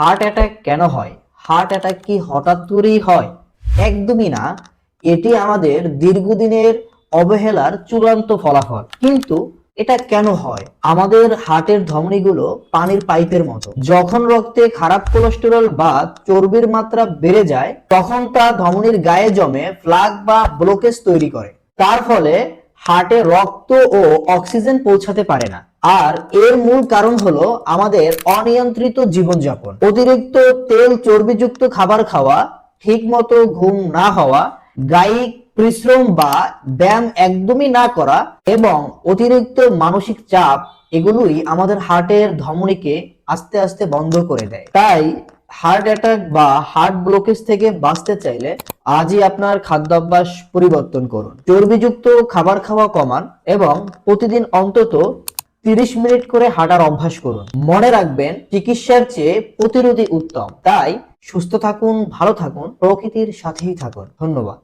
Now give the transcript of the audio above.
Heart attack কেন হয়? Heart attack কি হঠাৎ করেই হয়? একদমই না। এটি আমাদের দীর্ঘদিনের অবহেলার চূড়ান্ত ফলাফল। কিন্তু এটা কেন হয়? আমাদের হার্টের ধমনীগুলো পানির পাইপের মতো। যখন রক্তে খারাপ কোলেস্টেরল বা চর্বির মাত্রা বেড়ে যায়, তখন তা ধমনীর গায়ে জমে ফ্লাগ বা ব্লকেজ তৈরি করে। তার ফলে হার্টে রক্ত ও অক্সিজেন পৌঁছাতে পারে না। আর এর মূল কারণ হলো আমাদের অনিয়ন্ত্রিত জীবনযাপন। অতিরিক্ত তেল চর্বিযুক্ত খাবার খাওয়া, ঠিকমতো ঘুম না হওয়া, গায়িক পরিশ্রম বা ব্যায়াম একদমই না করা এবং অতিরিক্ত মানসিক চাপ, এগুলোই আমাদের হার্টের ধমনীকে আস্তে আস্তে বন্ধ করে দেয়। তাই হার্ট অ্যাটাক বা হার্ট ব্লকেজ থেকে বাঁচতে চাইলে আজই আপনার খাদ্যাভ্যাস পরিবর্তন করুন। চর্বিযুক্ত খাবার খাওয়া কমান এবং প্রতিদিন অন্তত তিরিশ মিনিট করে হাঁটার অভ্যাস করুন। মনে রাখবেন, চিকিৎসার চেয়ে প্রতিরোধী উত্তম। তাই সুস্থ থাকুন, ভালো থাকুন, প্রকৃতির সাথেই থাকুন। ধন্যবাদ।